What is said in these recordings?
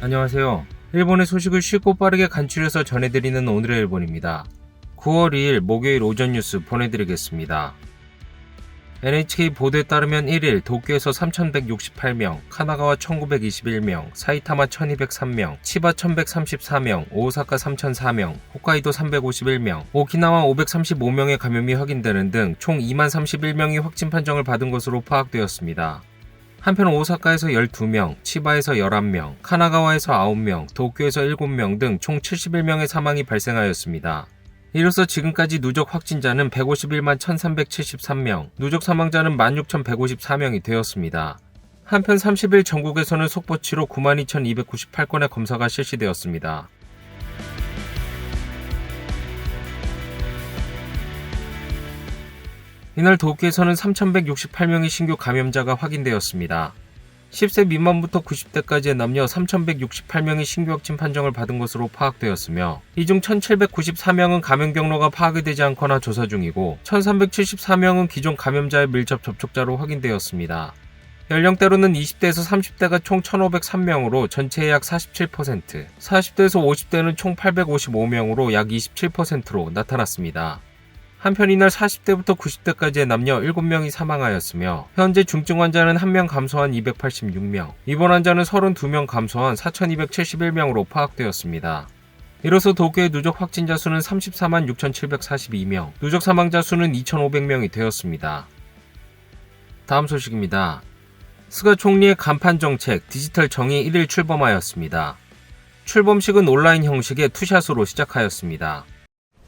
안녕하세요. 일본의 소식을 쉽고 빠르게 간추려서 전해드리는 오늘의 일본입니다. 9월 2일 목요일 오전 뉴스 보내드리겠습니다. NHK 보도에 따르면 1일 도쿄에서 3168명, 카나가와 1921명, 사이타마 1203명, 치바 1134명, 오사카 3004명, 홋카이도 351명, 오키나와 535명의 감염이 확인되는 등 총 2만 31명이 확진 판정을 받은 것으로 파악되었습니다. 한편 오사카에서 12명, 치바에서 11명, 카나가와에서 9명, 도쿄에서 7명 등 총 71명의 사망이 발생하였습니다. 이로써 지금까지 누적 확진자는 151만 1373명, 누적 사망자는 16,154명이 되었습니다. 한편 30일 전국에서는 속보치로 92,298건의 검사가 실시되었습니다. 이날 도쿄에서는 3,168명의 신규 감염자가 확인되었습니다. 10세 미만부터 90대까지의 남녀 3,168명이 신규 확진 판정을 받은 것으로 파악되었으며 이 중 1,794명은 감염 경로가 파악이 되지 않거나 조사 중이고 1,374명은 기존 감염자의 밀접 접촉자로 확인되었습니다. 연령대로는 20대에서 30대가 총 1,503명으로 전체의 약 47%, 40대에서 50대는 총 855명으로 약 27%로 나타났습니다. 한편 이날 40대부터 90대까지의 남녀 7명이 사망하였으며 현재 중증 환자는 1명 감소한 286명, 입원 환자는 32명 감소한 4271명으로 파악되었습니다. 이로써 도쿄의 누적 확진자 수는 34만 6742명, 누적 사망자 수는 2500명이 되었습니다. 다음 소식입니다. 스가 총리의 간판 정책 디지털 정이 1일 출범하였습니다. 출범식은 온라인 형식의 투샷으로 시작하였습니다.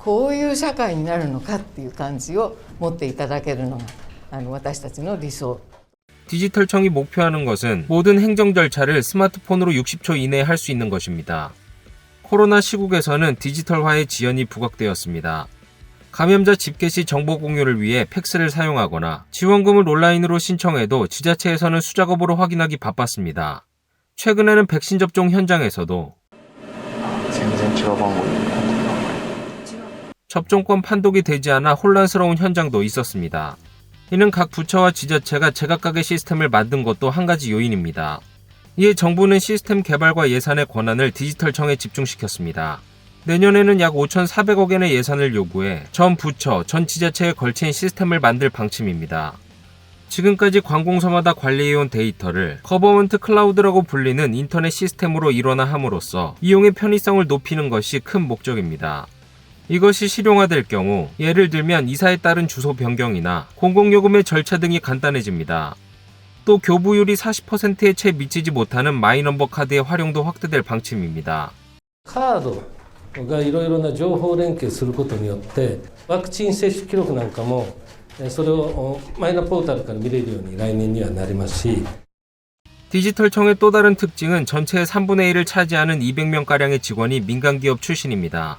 こういう社会になるのかっていう感じを持っていただけるのがあの私たちの理想 디지털청이 목표하는 것은 모든 행정 절차를 스마트폰으로 60초 이내에 할 수 있는 것입니다. 코로나 시국에서는 디지털화의 지연이 부각되었습니다. 감염자 집계 시 정보 공유를 위해 팩스를 사용하거나 지원금을 온라인으로 신청해도 지자체에서는 수작업으로 확인하기 바빴습니다. 최근에는 백신 접종 현장에서도 접종권 판독이 되지 않아 혼란스러운 현장도 있었습니다. 이는 각 부처와 지자체가 제각각의 시스템을 만든 것도 한 가지 요인입니다. 이에 정부는 시스템 개발과 예산의 권한을 디지털청에 집중시켰습니다. 내년에는 약 5,400억 엔의 예산을 요구해 전 부처, 전 지자체에 걸친 시스템을 만들 방침입니다. 지금까지 관공서마다 관리해온 데이터를 거버먼트 클라우드라고 불리는 인터넷 시스템으로 일원화함으로써 이용의 편의성을 높이는 것이 큰 목적입니다. 이것이 실용화될 경우 예를 들면 이사에 따른 주소 변경이나 공공요금의 절차 등이 간단해집니다. 또 교부율이 40%에 채 미치지 못하는 마이넘버 카드의 활용도 확대될 방침입니다. カードがいろいろな情報連携することによってワクチン接種記録なんかもえそれをおマイナポータルから見れるように来年にはなりますし 디지털청의 또 다른 특징은 전체의 3분의 1을 차지하는 200명가량의 직원이 민간기업 출신입니다.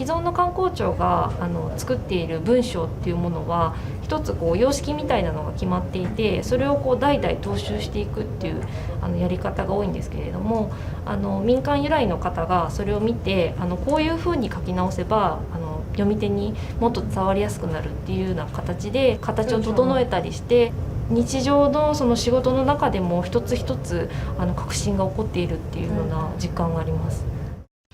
既存の観光庁があの作っている文章っていうものは一つこう様式みたいなのが決まっていてそれをこう代々踏襲していくっていうあのやり方が多いんですけれどもあの民間由来の方がそれを見てあのこういうふうに書き直せばあの読み手にもっと伝わりやすくなるっていうような形で形を整えたりして日常のその仕事の中でも一つ一つあの革新が起こっているっていうような実感があります。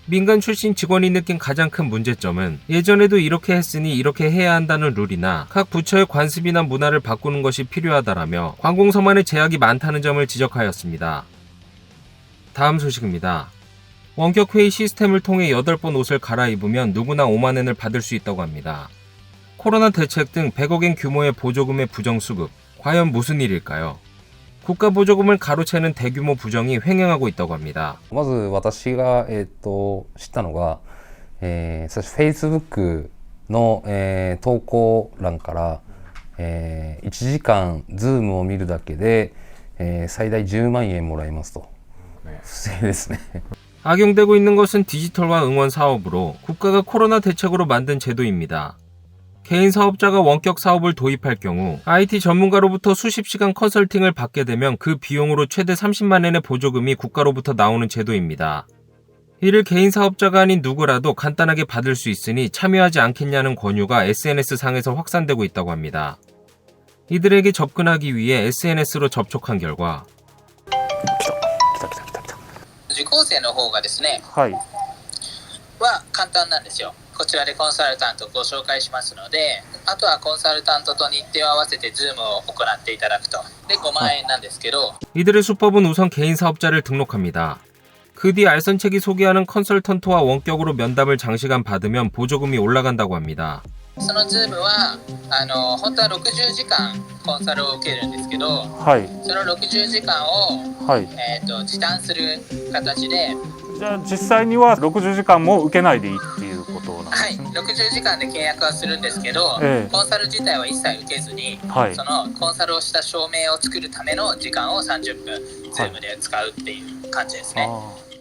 민간 출신 직원이 느낀 가장 큰 문제점은 예전에도 이렇게 했으니 이렇게 해야 한다는 룰이나 각 부처의 관습이나 문화를 바꾸는 것이 필요하다라며 관공서만의 제약이 많다는 점을 지적하였습니다. 다음 소식입니다. 원격 회의 시스템을 통해 8번 옷을 갈아입으면 누구나 5만엔을 받을 수 있다고 합니다. 코로나 대책 등 100억엔 규모의 보조금의 부정수급, 과연 무슨 일일까요? 국가 보조금을 가로채는 대규모 부정이 횡행하고 있다고 합니다.まず私が、えー、と知ったのが、えー、最初 Facebook の、えー投稿欄から、えー1時間 Zoom を見るだけで、えー最大10万円もらえますと。不正ですね。 악용되고 있는 것은 디지털화 응원 사업으로 국가가 코로나 대책으로 만든 제도입니다. 개인 사업자가 원격 사업을 도입할 경우 IT 전문가로부터 수십 시간 컨설팅을 받게 되면 그 비용으로 최대 30만엔의 보조금이 국가로부터 나오는 제도입니다. 이를 개인 사업자가 아닌 누구라도 간단하게 받을 수 있으니 참여하지 않겠냐는 권유가 SNS상에서 확산되고 있다고 합니다. 이들에게 접근하기 위해 SNS로 접촉한 결과 来た来た来た来た。受講生の方がですねはいは簡単なんですよ こちらでコンサルタントをご紹介しますのであとはコンサルタントと日程を合わせて Zoom を行っていただくとで5万円なんですけど 이들의 수법은 우선 개인 사업자를 등록합니다. 그 뒤 알선책이 소개하는 컨설턴트와 원격으로 면담을 장시간 받으면 보조금이 올라간다고 합니다. その Zoom はあの本当は60時間コンサルを受けるんですけどはいその60時間を、はいえー、と時短する形で、じゃあ実際には60時間も受けないでいいっていう ことなんはい、ですね60時間で契約はするんですけど、ええコンサル自体は一切受けずにはいそのコンサルをした証明を作るための時間を30分 Zoom で使うっていう感じですね。 あ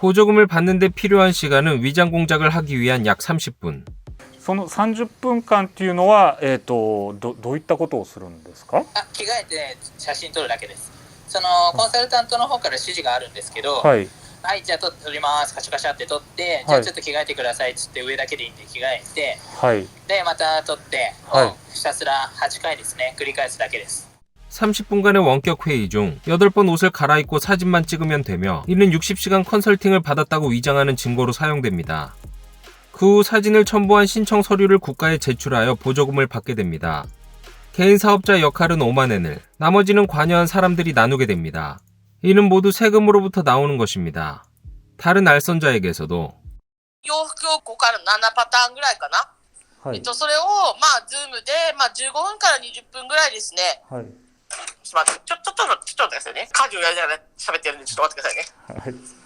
보조금을 받는데 필요한 시간은 위장 공작을 하기 위한 약 30분. ーその30分間っていうのは、えー、とどどういったことをするんですかあ着替えて写真撮るだけです。そのコンサルタントの方から指示があるんですけど、はい、 はいじゃあ撮撮ります、カシャカシャって撮って、じゃあちょっと着替えてくださいっつって上だけでいいんで着替えて、はいでまた撮って、はいをひたすら8回ですね、繰り返すだけです。 30분간의 원격 회의 중 8번 옷을 갈아입고 사진만 찍으면 되며 이는 60시간 컨설팅을 받았다고 위장하는 증거로 사용됩니다. 그 후 사진을 첨부한 신청 서류를 국가에 제출하여 보조금을 받게 됩니다. 개인 사업자 역할은 5만엔을, 나머지는 관여한 사람들이 나누게 됩니다. 이는 모두 세금으로부터 나오는 것입니다. 다른 알선자에게서도 洋服を5から7パターンぐらいかな。はいえっと、それを、まあ、ズームで、まあ、15分から20分ぐらいですね。はいちょっと待って、ちょ、ちょっと、ちょっと待ってくださいね。家事をやりながら喋ってるんで、ちょっと待ってくださいね。はい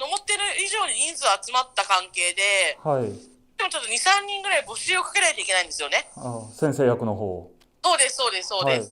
思ってる以上に人数集まった関係で、はいでもちょっと2、3人ぐらい募集をかけないといけないんですよね。あ先生役の方そうです、そうです、そうです。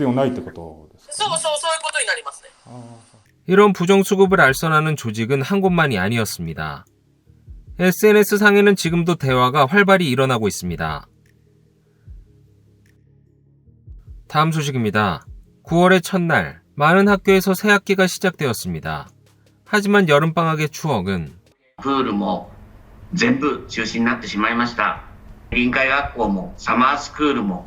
必要ないってことですか、そうそう、そういうことになりますね。 이런 부정수급을 알선하는 조직은 한 곳만이 아니었습니다. SNS상에는 지금도 대화가 활발히 일어나고 있습니다. 다음 소식입니다. 9월의 첫날, 많은 학교에서 새 학기가 시작되었습니다. 하지만 여름방학의 추억은 プールも全部中止になってしまいました臨海学校もサマースクールも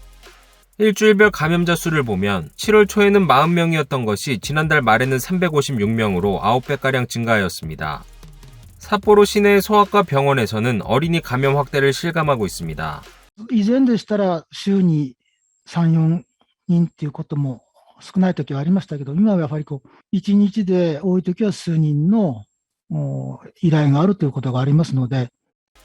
일주일별 감염자 수를 보면 7월 초에는 40명이었던 것이 지난달 말에는 356명으로 9배가량 증가하였습니다. 삿포로 시내의 소아과 병원에서는 어린이 감염 확대를 실감하고 있습니다. 以前でしたら週に3、4人っていうことも少ない時はありましたけど、今はやはりこう、1日で多い時は数人のお依頼があるということがありますので、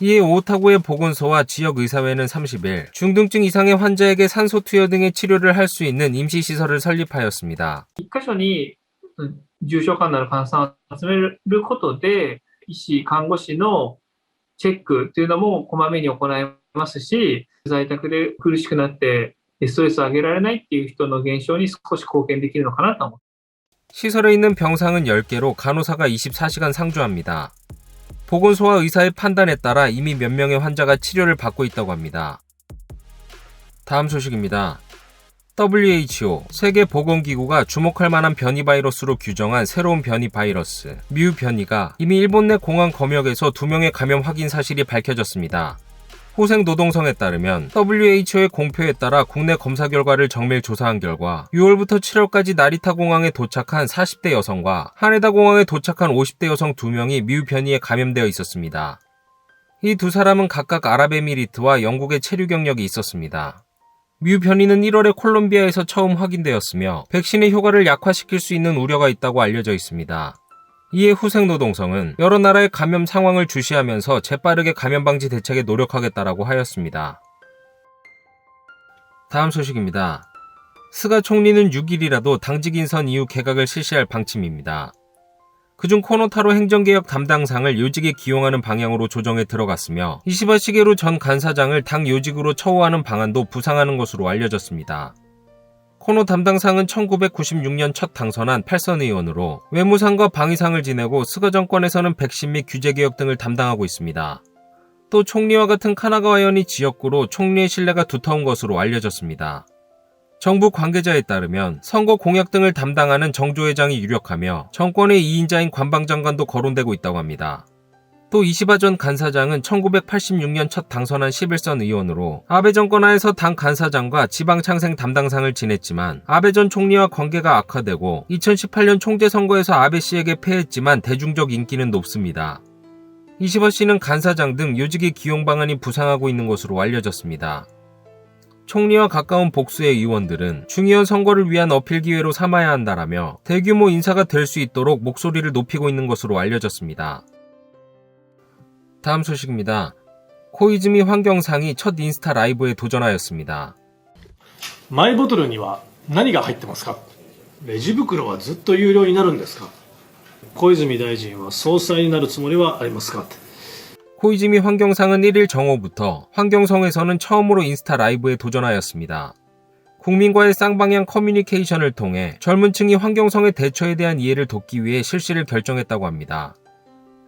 이에 오타고의 보건소와 지역 의사회는 30일 중등증 이상의 환자에게 산소 투여 등의 치료를 할 수 있는 임시 시설을 설립하였습니다. 一箇所にうん重症化になる患者さんを集めることで、医師、看護師のチェックというのもこまめに行いますし、在宅で苦しくなってストレスを上げられないっていう人の減少に少し貢献できるのかなと思って 시설에 있는 병상은 10개로 간호사가 24시간 상주합니다. 보건소와 의사의 판단에 따라 이미 몇 명의 환자가 치료를 받고 있다고 합니다. 다음 소식입니다. WHO 세계보건기구가 주목할 만한 변이 바이러스로 규정한 새로운 변이 바이러스 뮤 변이가 이미 일본 내 공항 검역에서 2명의 감염 확인 사실이 밝혀졌습니다. 호생노동성에 따르면 WHO의 공표에 따라 국내 검사 결과를 정밀 조사한 결과 6월부터 7월까지 나리타 공항에 도착한 40대 여성과 하네다 공항에 도착한 50대 여성 2명이 뮤 변이에 감염되어 있었습니다. 이 두 사람은 각각 아랍에미리트와 영국의 체류 경력이 있었습니다. 뮤 변이는 1월에 콜롬비아에서 처음 확인되었으며 백신의 효과를 약화시킬 수 있는 우려가 있다고 알려져 있습니다. 이에 후생노동성은 여러 나라의 감염 상황을 주시하면서 재빠르게 감염 방지 대책에 노력하겠다라고 하였습니다. 다음 소식입니다. 스가 총리는 6일이라도 당직 인선 이후 개각을 실시할 방침입니다. 그중 코노타로 행정개혁 담당상을 요직에 기용하는 방향으로 조정에 들어갔으며 이시바 시게루 전 간사장을 당 요직으로 처우하는 방안도 부상하는 것으로 알려졌습니다. 코노 담당상은 1996년 첫 당선한 8선 의원으로 외무상과 방위상을 지내고 스가 정권에서는 백신 및 규제 개혁 등을 담당하고 있습니다. 또 총리와 같은 카나가와현이 지역구로 총리의 신뢰가 두터운 것으로 알려졌습니다. 정부 관계자에 따르면 선거 공약 등을 담당하는 정조회장이 유력하며 정권의 2인자인 관방장관도 거론되고 있다고 합니다. 또 이시바 전 간사장은 1986년 첫 당선한 11선 의원으로 아베 정권 하에서 당 간사장과 지방 창생 담당상을 지냈지만 아베 전 총리와 관계가 악화되고 2018년 총재 선거에서 아베 씨에게 패했지만 대중적 인기는 높습니다. 이시바 씨는 간사장 등 요직의 기용 방안이 부상하고 있는 것으로 알려졌습니다. 총리와 가까운 복수의 의원들은 중의원 선거를 위한 어필 기회로 삼아야 한다라며 대규모 인사가 될 수 있도록 목소리를 높이고 있는 것으로 알려졌습니다. 다음 소식입니다. 코이즈미 환경상이 첫 인스타 라이브에 도전하였습니다. マイボトルには何が入ってますかレジ袋はずっと有料になるんですか小泉大臣は総裁になるつもりはありますか 코이즈미 환경상은 1일 정오부터 환경성에서는 처음으로 인스타 라이브에 도전하였습니다. 국민과의 쌍방향 커뮤니케이션을 통해 젊은 층이 환경성의 대처에 대한 이해를 돕기 위해 실시를 결정했다고 합니다.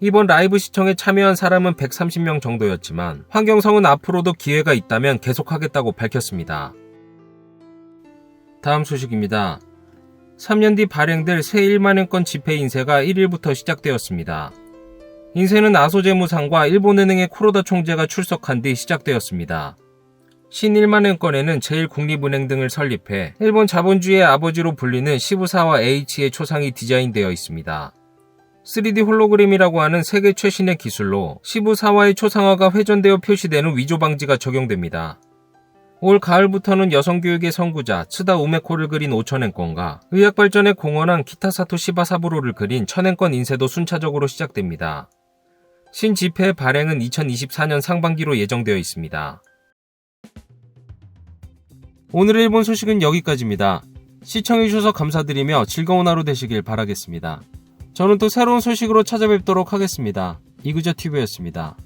이번 라이브 시청에 참여한 사람은 130명 정도였지만 환경성은 앞으로도 기회가 있다면 계속하겠다고 밝혔습니다. 다음 소식입니다. 3년 뒤 발행될 새 1만원권 지폐 인쇄가 1일부터 시작되었습니다. 인쇄는 아소재무상과 일본은행의 쿠로다 총재가 출석한 뒤 시작되었습니다. 신 1만원권에는 제1국립은행 등을 설립해 일본 자본주의의 아버지로 불리는 시부사와 H의 초상이 디자인되어 있습니다. 3D 홀로그램이라고 하는 세계 최신의 기술로 시부사와의 초상화가 회전되어 표시되는 위조 방지가 적용됩니다. 올 가을부터는 여성교육의 선구자 츠다 우메코를 그린 5천엔권과 의학발전에 공헌한 키타사토 시바사부로를 그린 천엔권 인쇄도 순차적으로 시작됩니다. 신지폐의 발행은 2024년 상반기로 예정되어 있습니다. 오늘의 일본 소식은 여기까지입니다. 시청해주셔서 감사드리며 즐거운 하루 되시길 바라겠습니다. 저는 또 새로운 소식으로 찾아뵙도록 하겠습니다. 이그저TV였습니다.